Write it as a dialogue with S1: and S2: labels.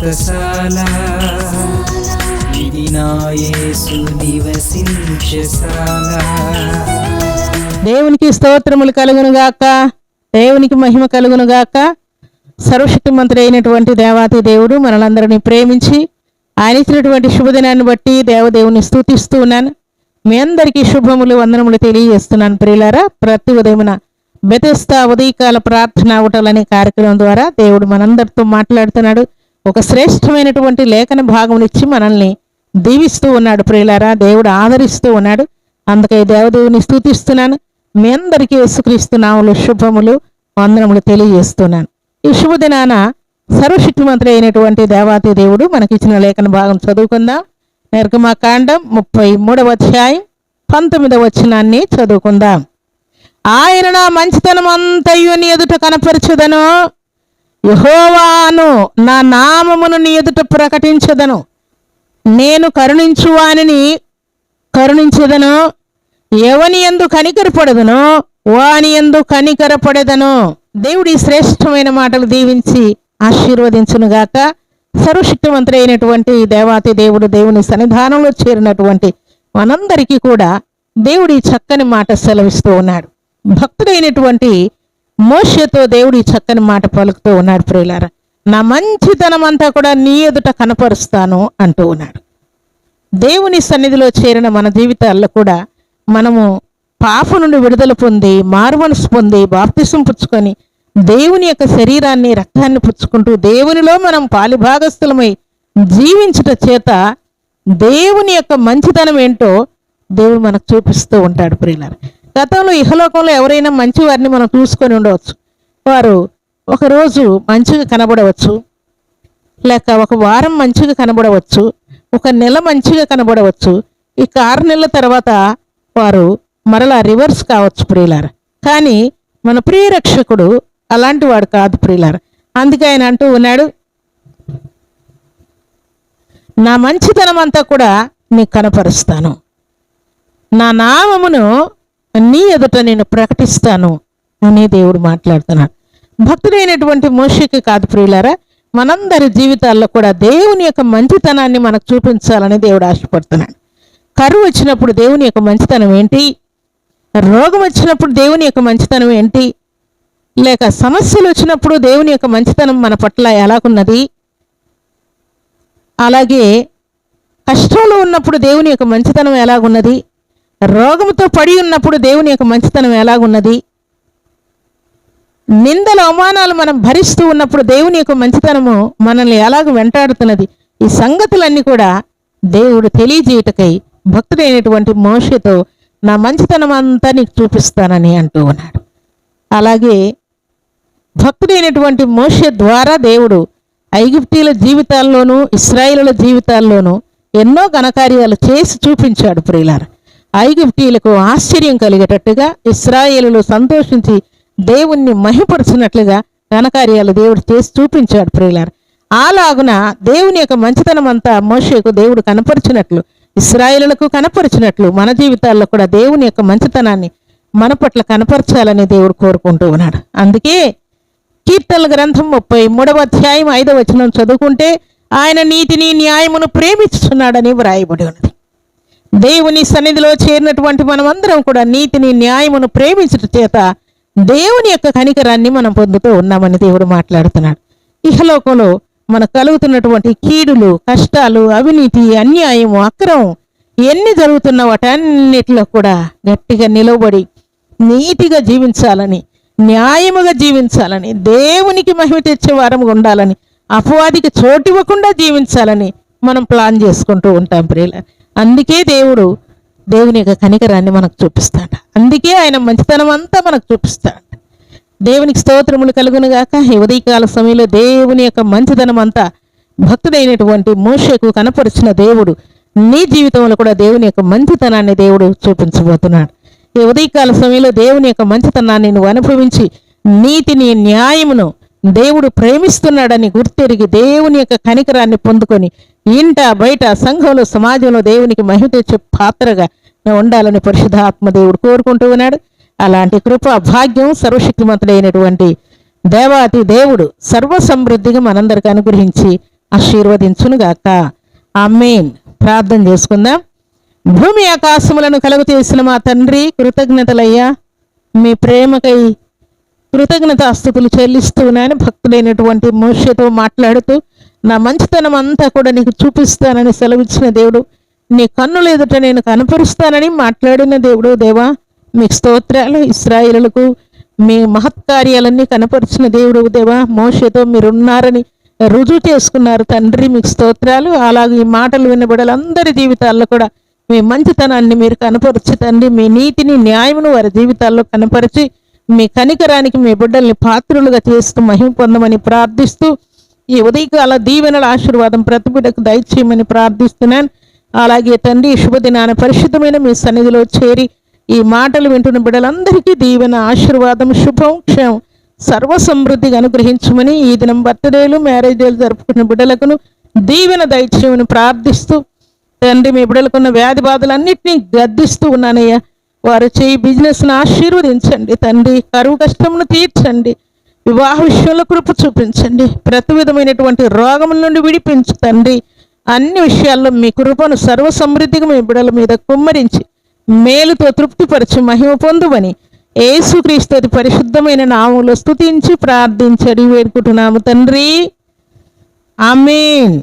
S1: వ్రతశాల ఇది నివసించశాల
S2: దేవునికి స్తోత్రములు కలుగును గాక. దేవునికి మహిమ కలుగును గాక. సర్వశక్తి మంత్రి అయినటువంటి దేవాతి దేవుడు మనలందరినీ ప్రేమించి ఆయన ఇచ్చినటువంటి శుభదినాన్ని బట్టి దేవదేవుని స్థుతిస్తూ ఉన్నాను. మీ అందరికీ శుభములు వందనములు తెలియజేస్తున్నాను ప్రియులారా. ప్రతి ఉదయమున బెతస్తా ఉదయకాల ప్రార్థన అవటలనే కార్యక్రమం ద్వారా దేవుడు మనందరితో మాట్లాడుతున్నాడు. ఒక శ్రేష్టమైనటువంటి లేఖన భాగమునిచ్చి మనల్ని దీవిస్తూ ఉన్నాడు ప్రియులారా. దేవుడు ఆదరిస్తూ ఉన్నాడు. అందుకే దేవదేవుని స్తుతిస్తున్నాను. మీ అందరికీ యేసుక్రీస్తు నాములు శుభములు వందనములు తెలియజేస్తున్నాను. ఈ శుభదినాన సర్వశక్తిమంతుడు అయినటువంటి దేవాతి దేవుడు మనకిచ్చిన లేఖన భాగం చదువుకుందాం. నిర్గమకాండం ముప్పై మూడవ అధ్యాయం పంతొమ్మిదవ వచనాన్ని చదువుకుందాం. ఆయన నా మంచితనం అంతయు ఎదుట కనపరచుదను. యహోవాను నా నామమును నీ ఎదుట ప్రకటించదను. నేను కరుణించు వానిని కరుణించదను. ఎవని ఎందు కనికరపడదను వాని ఎందు కనికరపడదను దేవుడి శ్రేష్టమైన మాటలు దీవించి ఆశీర్వదించునుగాక. సర్వశక్తివంతుడు అయినటువంటి దేవాతి దేవుడు దేవుని సన్నిధానంలో చేరినటువంటి మనందరికీ కూడా దేవుడి చక్కని మాట సెలవిస్తూ ఉన్నాడు. భక్తుడైనటువంటి మోషతో దేవుడి చక్కని మాట పలుకుతూ ఉన్నాడు ప్రియులారా. నా మంచితనం అంతా కూడా నీ ఎదుట కనపరుస్తాను అంటూ ఉన్నాడు. దేవుని సన్నిధిలో చేరిన మన జీవితాల్లో కూడా మనము పాప నుండి విడుదల పొంది మారుమనసు పొంది బాప్తిసం పుచ్చుకొని దేవుని యొక్క శరీరాన్ని రక్తాన్ని పుచ్చుకుంటూ దేవునిలో మనం పాలిభాగస్థులమై జీవించుట చేత దేవుని యొక్క మంచితనం ఏంటో దేవుడు మనకు చూపిస్తూ ఉంటాడు ప్రియులారా. గతంలో ఇహలోకంలో ఎవరైనా మంచి వారిని మనం చూసుకొని ఉండవచ్చు. వారు ఒకరోజు మంచిగా కనబడవచ్చు. లేక ఒక వారం మంచిగా కనబడవచ్చు. ఒక నెల మంచిగా కనబడవచ్చు. ఇక ఆరు నెలల తర్వాత వారు మరలా రివర్స్ కావచ్చు ప్రియులార. కానీ మన ప్రియరక్షకుడు అలాంటి వాడు కాదు ప్రియులార. అందుకే ఆయన అంటూ ఉన్నాడు నా మంచితనం అంతా కూడా నీకు కనపరుస్తాను. నా నామమును నీ ఎదుట నేను ప్రకటిస్తాను అని దేవుడు మాట్లాడుతున్నాడు. భక్తుడైనటువంటి మోషకి కాదు ప్రియులారా మనందరి జీవితాల్లో కూడా దేవుని యొక్క మంచితనాన్ని మనకు చూపించాలని దేవుడు ఆశపడుతున్నాడు. కరువు వచ్చినప్పుడు దేవుని యొక్క మంచితనం ఏంటి? రోగం వచ్చినప్పుడు దేవుని యొక్క మంచితనం ఏంటి? లేక సమస్యలు వచ్చినప్పుడు దేవుని యొక్క మంచితనం మన పట్ల ఎలాగున్నది? అలాగే కష్టంలో ఉన్నప్పుడు దేవుని యొక్క మంచితనం ఎలాగున్నది? రోగంతో పడి ఉన్నప్పుడు దేవుని యొక్క మంచితనం ఎలాగున్నది? నిందల అవమానాలు మనం భరిస్తూ ఉన్నప్పుడు దేవుని యొక్క మంచితనము మనల్ని ఎలాగ వెంటాడుతున్నది? ఈ సంగతులన్నీ కూడా దేవుడు తెలియజేయటకై భక్తుడైనటువంటి మోషతో నా మంచితనం అంతా నీకు చూపిస్తానని అంటూ ఉన్నాడు. అలాగే భక్తుడైనటువంటి మోష ద్వారా దేవుడు ఐగుప్తీల జీవితాల్లోనూ ఇస్రాయిల జీవితాల్లోనూ ఎన్నో ఘనకార్యాలు చేసి చూపించాడు ప్రియులారా. ఐగుప్తీలకు ఆశ్చర్యం కలిగేటట్టుగా ఇస్రాయేలులు సంతోషించి దేవుణ్ణి మహిపరుచినట్లుగా ఘనకార్యాలు దేవుడు చేసి చూపించాడు ప్రియులారు. అలాగున దేవుని యొక్క మంచితనం అంతా మోషకు దేవుడు కనపరిచినట్లు ఇస్రాయిలకు కనపరిచినట్లు మన జీవితాల్లో కూడా దేవుని యొక్క మంచితనాన్ని మన పట్ల కనపరచాలని దేవుడు కోరుకుంటూ ఉన్నాడు. అందుకే కీర్తనల గ్రంథం ముప్పై మూడవ అధ్యాయం ఐదవ వచనం చదువుకుంటే ఆయన నీతిని న్యాయమును ప్రేమిస్తున్నాడని వ్రాయబడి ఉన్నది. దేవుని సన్నిధిలో చేరినటువంటి మనమందరం కూడా నీతిని న్యాయమును ప్రేమించట చేత దేవుని యొక్క కనికరాన్ని మనం పొందుతూ ఉన్నామని దేవుడు మాట్లాడుతున్నాడు. ఇహలోకంలో మనకు కలుగుతున్నటువంటి కీడులు కష్టాలు అవినీతి అన్యాయము అక్రమం ఎన్ని జరుగుతున్న వాటన్నిటిలో కూడా గట్టిగా నిలబడి నీతిగా జీవించాలని న్యాయముగా జీవించాలని దేవునికి మహిమ తెచ్చే వారముగా ఉండాలని అపవాదికి చోటివ్వకుండా జీవించాలని మనం ప్లాన్ చేసుకుంటూ ఉంటాం ప్రియుల అందుకే దేవుడు దేవుని యొక్క కనికరాన్ని మనకు చూపిస్తాడు. అందుకే ఆయన మంచితనం అంతా మనకు చూపిస్తాడు. దేవునికి స్తోత్రములు కలుగును గాక. ఈ ఉదయకాల సమయంలో దేవుని యొక్క మంచితనం అంతా భక్తుడైనటువంటి మోషకు కనపరిచిన దేవుడు నీ జీవితంలో కూడా దేవుని యొక్క మంచితనాన్ని దేవుడు చూపించబోతున్నాడు. ఈ ఉదయకాల సమయంలో దేవుని యొక్క మంచితనాన్ని నువ్వు అనుభవించి నీతిని న్యాయమును దేవుడు ప్రేమిస్తున్నాడని గుర్తెరిగి దేవుని యొక్క కనికరాన్ని పొందుకొని ఇంట బయట సంఘంలో సమాజంలో దేవునికి మహిమ తెచ్చే పాత్రగా ఉండాలని పరిశుధాత్మ దేవుడు కోరుకుంటూ ఉన్నాడు. అలాంటి కృప భాగ్యం సర్వశక్తిమంతుడైనటువంటి దేవాతి దేవుడు సర్వ సమృద్ధిగా మనందరికి అనుగ్రహించి ఆశీర్వదించునుగాక. అమ్మేన్ ప్రార్థన చేసుకుందాం. భూమి ఆకాశములను కలుగు చేసిన మా తండ్రి కృతజ్ఞతలయ్యా. మీ ప్రేమకై కృతజ్ఞతాస్థుతులు చెల్లిస్తున్నాను భక్తుడైనటువంటి మోషతో మాట్లాడుతూ నా మంచితనం అంతా కూడా నీకు చూపిస్తానని సెలవిచ్చిన దేవుడు నీ కన్నులు ఎదుట నేను కనపరుస్తానని మాట్లాడిన దేవుడు దేవా మీకు స్తోత్రాలు ఇస్రాయిలకు మీ మహత్కార్యాలన్నీ కనపరిచిన దేవుడు దేవా మోషతో మీరున్నారని రుజువు చేసుకున్నారు తండ్రి మీకు స్తోత్రాలు. అలాగే ఈ మాటలు వినబడాలందరి జీవితాల్లో కూడా మీ మంచితనాన్ని మీరు కనపరిచి తండ్రి మీ నీతిని న్యాయమును వారి జీవితాల్లో కనపరిచి మీ కనికరానికి మీ బిడ్డల్ని పాత్రులుగా చేస్తూ మహిమ పొందమని ప్రార్థిస్తూ ఈ ఉదయకాల దీవెనల ఆశీర్వాదం ప్రతి బిడ్డకు దయచేయమని ప్రార్థిస్తున్నాను. అలాగే తండ్రి శుభదినాన పరిశుద్ధమైన మీ సన్నిధిలో చేరి ఈ మాటలు వింటున్న బిడ్డలందరికీ దీవెన ఆశీర్వాదం శుభం క్షేమం సర్వ సమృద్ధిగా అనుగ్రహించమని ఈ దినం బర్త్డేలు మ్యారేజ్ డేలు జరుపుకున్న బిడ్డలకును దీవెన దయచేయమని ప్రార్థిస్తూ తండ్రి మీ బిడ్డలకున్న వ్యాధి బాధలన్నింటినీ గద్దిస్తూ ఉన్నానయ్యా. వారు చేయి బిజినెస్ను ఆశీర్వదించండి తండ్రి. కరువు కష్టమును తీర్చండి. వివాహ విషయంలో కృప చూపించండి. ప్రతి విధమైనటువంటి రోగముల నుండి విడిపించు తండ్రి. అన్ని విషయాల్లో మీ కృపను సర్వ సమృద్ధిగా మీ బిడల మీద కుమ్మరించి మేలుతో తృప్తిపరచి మహిమ పొందువని ఏసుక్రీస్తు పరిశుద్ధమైన నామంలో స్తుతించి ప్రార్థించడి వేడుకుంటున్నాము తండ్రి. ఆమెన్.